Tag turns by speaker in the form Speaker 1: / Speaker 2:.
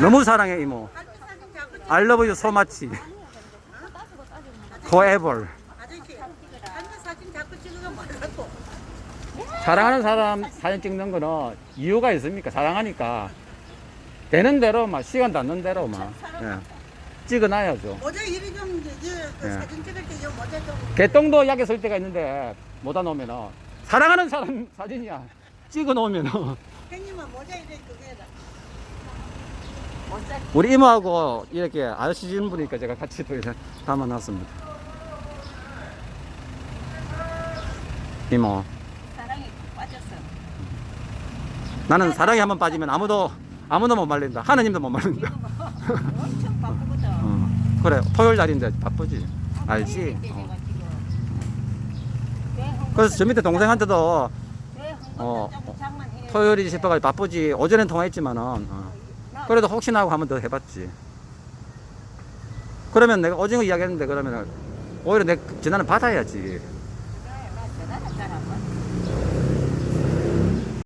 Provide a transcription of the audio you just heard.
Speaker 1: 너무 사랑해 이모. I love you so much. Forever. 사랑하는 사람 사진 찍는 거는 이유가 있습니까? 사랑하니까 되는 대로 막 시간 닿는 대로 막 예. 찍어놔야죠.
Speaker 2: 모자 이리 좀 이제 그
Speaker 1: 예.
Speaker 2: 사진 찍을 때이 모자 좀.
Speaker 1: 개똥도 약에 쓸 때가 있는데 못다 놓으면은 사랑하는 사람 사진이야 찍어 놓으면은
Speaker 2: 형님은 모자 이리 그게 해라.
Speaker 1: 우리 이모하고 이렇게 아시는 분이니까 제가 같이 또 이렇게 담아놨습니다. 이모,
Speaker 3: 사랑에 빠졌어.
Speaker 1: 나는 사랑에 한번 빠지면 아무도 아무도 못 말린다. 하느님도 못 말린다.
Speaker 3: 엄청 바쁘거든.
Speaker 1: 어, 그래 토요일 날인데 바쁘지. 알지?
Speaker 3: 내가
Speaker 1: 어. 그래서 저 밑에 동생한테도 어. 토요일이 싶어가지고 바쁘지. 오전엔 통화했지만은 어. 그래도 혹시나 하고 한번 더 해봤지. 그러면 내가 오징어 이야기했는데 그러면 오히려 내 전화는 받아야지.